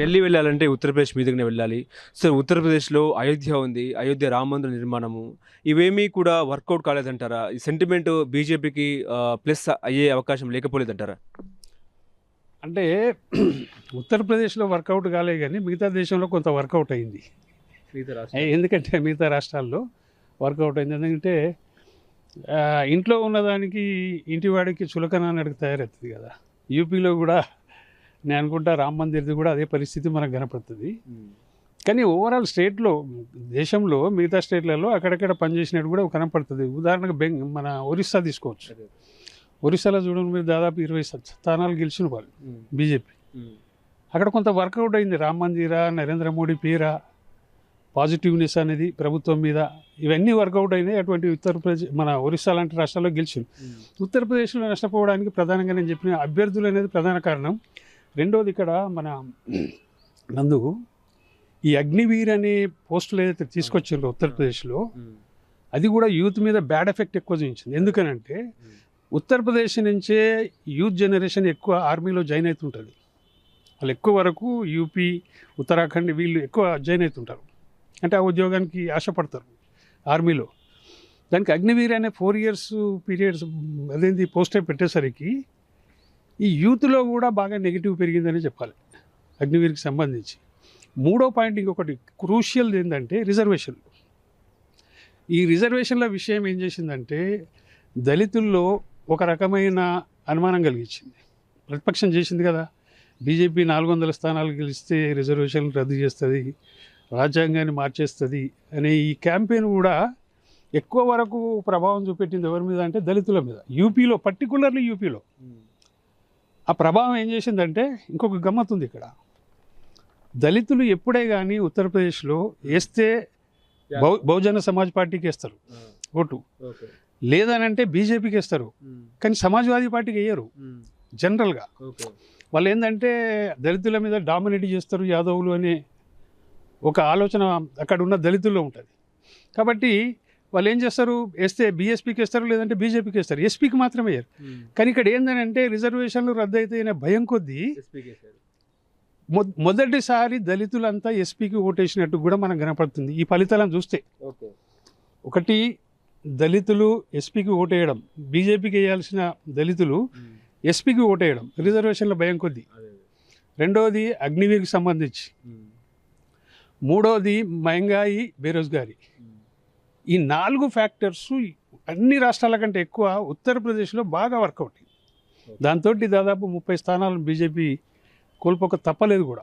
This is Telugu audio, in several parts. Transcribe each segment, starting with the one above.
ఢిల్లీ వెళ్ళాలంటే ఉత్తరప్రదేశ్ మీదుగానే వెళ్ళాలి. సో ఉత్తరప్రదేశ్లో అయోధ్య ఉంది. అయోధ్య రామ మందిర నిర్మాణము. ఇవేమీ కూడా వర్కౌట్ కాలేదంటారా? ఈ సెంటిమెంట్ బీజేపీకి ప్లస్ అయ్యే అవకాశం లేకపోలేదంటారా? అంటే ఉత్తరప్రదేశ్లో వర్కౌట్ కాలే కానీ మిగతా దేశంలో కొంత వర్కౌట్ అయింది. ఎందుకంటే మిగతా రాష్ట్రాల్లో వర్కౌట్ అయింది. ఎందుకంటే ఇంట్లో ఉన్నదానికి ఇంటివాడికి చులకన అన్నట్టు తయారవుతుంది కదా. యూపీలో కూడా నేను అనుకుంటా రామ్ మందిర్ది కూడా అదే పరిస్థితి మనకు కనపడుతుంది. కానీ ఓవరాల్ స్టేట్లో దేశంలో మిగతా స్టేట్లలో అక్కడక్కడ పనిచేసినట్టు కూడా కనపడుతుంది. ఉదాహరణకు బెంగ్ మన ఒరిస్సా తీసుకోవచ్చు. ఒరిస్సాలో చూడండి మీరు దాదాపు ఇరవై స్థానాలు గెలిచిన వాళ్ళు బీజేపీ. అక్కడ కొంత వర్కౌట్ అయింది. రామ్ మందిరా నరేంద్ర మోడీ పేరా పాజిటివ్నెస్ అనేది ప్రభుత్వం మీద ఇవన్నీ వర్కౌట్ అయినాయి. అటువంటి ఉత్తరప్రదేశ్ మన ఒరిస్సా లాంటి రాష్ట్రాల్లో గెలిచింది ఉత్తరప్రదేశ్లో నష్టపోవడానికి ప్రధానంగా నేను చెప్పిన అభ్యర్థులు అనేది ప్రధాన కారణం. రెండోది ఇక్కడ మన నందు ఈ అగ్నివీర్ అనే పోస్టులు ఏదైతే తీసుకొచ్చిండ్రో ఉత్తరప్రదేశ్లో అది కూడా యూత్ మీద బ్యాడ్ ఎఫెక్ట్ ఎక్కువ చూపించింది. ఎందుకనంటే ఉత్తరప్రదేశ్ నుంచే యూత్ జనరేషన్ ఎక్కువ ఆర్మీలో జాయిన్ అవుతుంటుంది వాళ్ళు ఎక్కువ వరకు యూపీ ఉత్తరాఖండ్ వీళ్ళు ఎక్కువ జాయిన్ అవుతుంటారు అంటే ఆ ఉద్యోగానికి ఆశపడతారు ఆర్మీలో. దానికి అగ్నివీర్ అనే ఫోర్ ఇయర్స్ పీరియడ్స్ అదేంటి పోస్టర్ పెట్టేసరికి ఈ యూత్లో కూడా బాగా నెగిటివ్ పెరిగిందని చెప్పాలి. అగ్నివీర్కి సంబంధించి. మూడో పాయింట్ ఇంకొకటి క్రూషియల్ ఏంటంటే రిజర్వేషన్. ఈ రిజర్వేషన్ల విషయం ఏం చేసిందంటే దళితుల్లో ఒక రకమైన అనుమానం కలిగించింది. ప్రతిపక్షం చేసింది కదా. బీజేపీ నాలుగు వందల స్థానాలు గెలిస్తే రిజర్వేషన్లు రద్దు చేస్తుంది రాజ్యాంగాన్ని మార్చేస్తుంది అనే ఈ క్యాంపెయిన్ కూడా ఎక్కువ వరకు ప్రభావం చూపెట్టింది ఎవరి మీద అంటే దళితుల మీద. యూపీలో పర్టికులర్లీ యూపీలో. ఆ ప్రభావం ఏం చేసిందంటే ఇంకొక గమ్మత్ ఉంది ఇక్కడ. దళితులు ఎప్పుడే కానీ ఉత్తరప్రదేశ్లో వేస్తే బహు బహుజన సమాజ్ పార్టీకి వేస్తారు. ఓటు. లేదనంటే బీజేపీకి వేస్తారు. కానీ సమాజ్వాదీ పార్టీకి వేయరు. జనరల్గా. వాళ్ళు ఏంటంటే దళితుల మీద డామినేట్ చేస్తారు యాదవులు అనే ఒక ఆలోచన అక్కడ ఉన్న దళితుల్లో ఉంటుంది. కాబట్టి వాళ్ళు ఏం చేస్తారు? వేస్తే బీఎస్పీకి వేస్తారు లేదంటే బీజేపీకి వేస్తారు. ఎస్పీకి మాత్రమే వేయరు. కానీ ఇక్కడ ఏంటంటే రిజర్వేషన్లు రద్దు అవుతాయనే భయం కొద్దీ మొ- మొదటిసారి దళితులంతా ఎస్పీకి ఓటేసినట్టు కూడా మనకు కనపడుతుంది. ఈ ఫలితాలను చూస్తే. ఒకటి దళితులు ఎస్పీకి ఓటేయడం. బీజేపీకి వేయాల్సిన దళితులు ఎస్పీకి ఓటేయడం. రిజర్వేషన్ల భయం కొద్దీ. రెండవది అగ్నివీర్కి సంబంధించి. మూడవది మహంగాయి బేరోజ్గారీ. ఈ నాలుగు ఫ్యాక్టర్స్ అన్ని రాష్ట్రాల కంటే ఎక్కువ ఉత్తరప్రదేశ్లో బాగా వర్కౌట్. దాంతో దాదాపు ముప్పై స్థానాలను బీజేపీ కోల్పోక తప్పలేదు కూడా.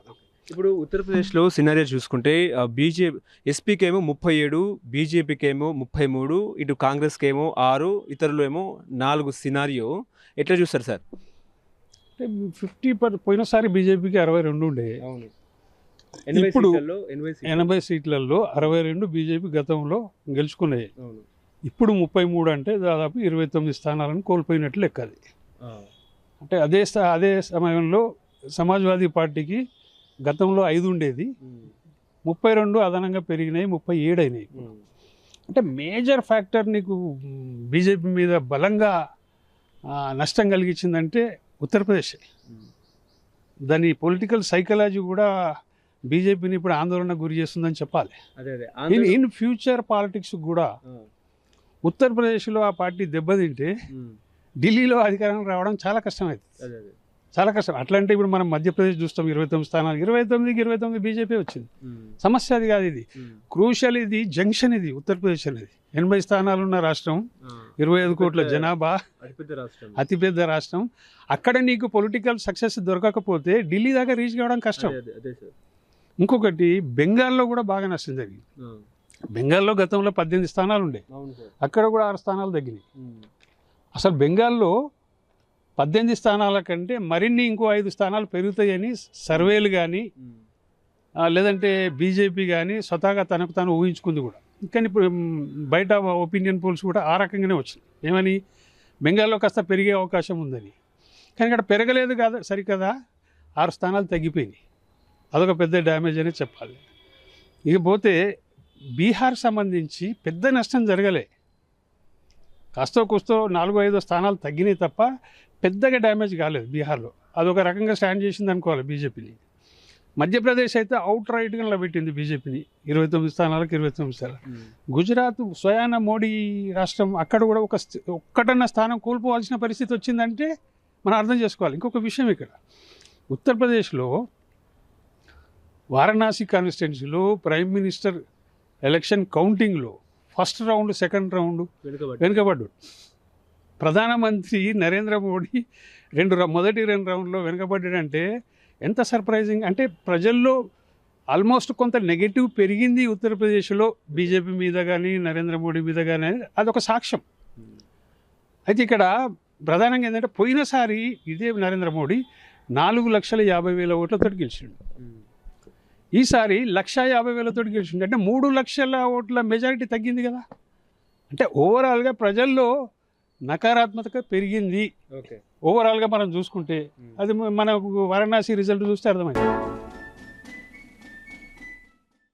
ఇప్పుడు ఉత్తరప్రదేశ్లో సినారియో చూసుకుంటే బీజేపీ ఎస్పీకి ఏమో ముప్పై ఏడు బీజేపీకి ఏమో ముప్పై మూడు ఇటు కాంగ్రెస్కి ఏమో ఆరు ఇతరులు ఏమో నాలుగు సినారియో. ఎట్లా చూస్తారు సార్? అంటే ఫిఫ్టీ పర్ పోయినసారి బీజేపీకి అరవై రెండు ఉండే. అవును. ఇప్పుడు ఎనభై సీట్లలో అరవై రెండు బీజేపీ గతంలో గెలుచుకున్నాయి. ఇప్పుడు ముప్పై మూడు అంటే దాదాపు ఇరవై తొమ్మిది స్థానాలను కోల్పోయినట్లు లెక్క అది. అంటే అదే అదే సమయంలో సమాజ్వాదీ పార్టీకి గతంలో ఐదు ఉండేది. ముప్పై రెండు అదనంగా పెరిగినాయి ముప్పై ఏడు అయినాయి అంటే మేజర్ ఫ్యాక్టర్ నీకు బీజేపీ మీద బలంగా నష్టం కలిగించిందంటే ఉత్తరప్రదేశ్. దాని పొలిటికల్ సైకాలజీ కూడా బీజేపీని ఇప్పుడు ఆందోళన గురి చేస్తుందని చెప్పాలి. ఇన్ ఇన్ ఫ్యూచర్ పాలిటిక్స్ కూడా ఉత్తరప్రదేశ్లో ఆ పార్టీ దెబ్బతింటే ఢిల్లీలో అధికారం రావడం చాలా కష్టమవుతుంది చాలా కష్టం. అట్లా అంటే ఇప్పుడు మనం మధ్యప్రదేశ్ చూస్తాం ఇరవై తొమ్మిది స్థానాలు. ఇరవై తొమ్మిదికి ఇరవై తొమ్మిది బీజేపీ వచ్చింది. సమస్య అది కాదు ఇది. క్రూషల్ ఇది జంక్షన్ ఇది ఉత్తరప్రదేశ్ అనేది. ఎనభై స్థానాలు ఉన్న రాష్ట్రం ఇరవై ఐదు కోట్ల జనాభా అతిపెద్ద రాష్ట్రం. అక్కడ నీకు పొలిటికల్ సక్సెస్ దొరకకపోతే ఢిల్లీ దాకా రీచ్ కావడం కష్టం. అదే అదే సార్. ఇంకొకటి బెంగాల్లో కూడా బాగా నష్టం జరిగింది. బెంగాల్లో గతంలో పద్దెనిమిది స్థానాలు ఉండే. అక్కడ కూడా ఆరు స్థానాలు తగ్గినాయి. అసలు బెంగాల్లో పద్దెనిమిది స్థానాల కంటే మరిన్ని ఇంకో ఐదు స్థానాలు పెరుగుతాయని సర్వేలు కానీ లేదంటే బీజేపీ కానీ స్వతహాగా తనకు తాను ఊహించుకుంది కూడా. కానీ ఇప్పుడు బయట ఒపీనియన్ పోల్స్ కూడా ఆ రకంగానే వచ్చింది ఏమని? బెంగాల్లో కాస్త పెరిగే అవకాశం ఉందని. కానీ ఇక్కడ పెరగలేదు కాదు సరికదా? ఆరు స్థానాలు తగ్గిపోయినాయి. అదొక పెద్ద డ్యామేజ్ అని చెప్పాలి. ఇకపోతే బీహార్ సంబంధించి పెద్ద నష్టం జరగలే. కాస్తో కూస్తో నాలుగు ఐదో స్థానాలు తగ్గినాయి తప్ప పెద్దగా డ్యామేజ్ కాలేదు బీహార్లో. అదొక రకంగా స్టాండ్ చేసింది అనుకోవాలి బీజేపీని. మధ్యప్రదేశ్ అయితే అవుట్ రైట్గా నిలబెట్టింది బీజేపీని. ఇరవై తొమ్మిది స్థానాలకు ఇరవై తొమ్మిది స్థానాలు. గుజరాత్ స్వయాన మోడీ రాష్ట్రం అక్కడ కూడా ఒక స్థ- ఒక్కటన్న స్థానం కోల్పోవాల్సిన పరిస్థితి వచ్చిందంటే మనం అర్థం చేసుకోవాలి. ఇంకొక విషయం ఇక్కడ. ఉత్తరప్రదేశ్లో వారణాసి కాన్స్టిట్యున్సీలో ప్రైమ్ మినిస్టర్ ఎలక్షన్ కౌంటింగ్లో ఫస్ట్ రౌండ్ సెకండ్ రౌండ్ వెనుకబడ్డాడు. ప్రధానమంత్రి నరేంద్ర మోడీ రెండు మొదటి రెండు రౌండ్లో వెనుకబడ్డాడంటే ఎంత సర్ప్రైజింగ్! అంటే ప్రజల్లో ఆల్మోస్ట్ కొంత నెగటివ్ పెరిగింది ఉత్తరప్రదేశ్లో బీజేపీ మీద కానీ నరేంద్ర మోడీ మీద కానీ అదొక సాక్ష్యం. అయితే ఇక్కడ ప్రధానంగా ఏంటంటే పోయినసారి ఇదే నరేంద్ర మోడీ నాలుగు లక్షల యాభై వేల ఓట్లతో గెలిచిండు. ఈసారి లక్ష యాభై వేలతో గెలిచిండు. అంటే మూడు లక్షల ఓట్ల మెజారిటీ తగ్గింది కదా. అంటే ఓవరాల్గా ప్రజల్లో నకారాత్మకత పెరిగింది. ఓకే. ఓవరాల్గా మనం చూసుకుంటే అది మనకు వారణాసి రిజల్ట్ చూస్తే అర్థమైంది.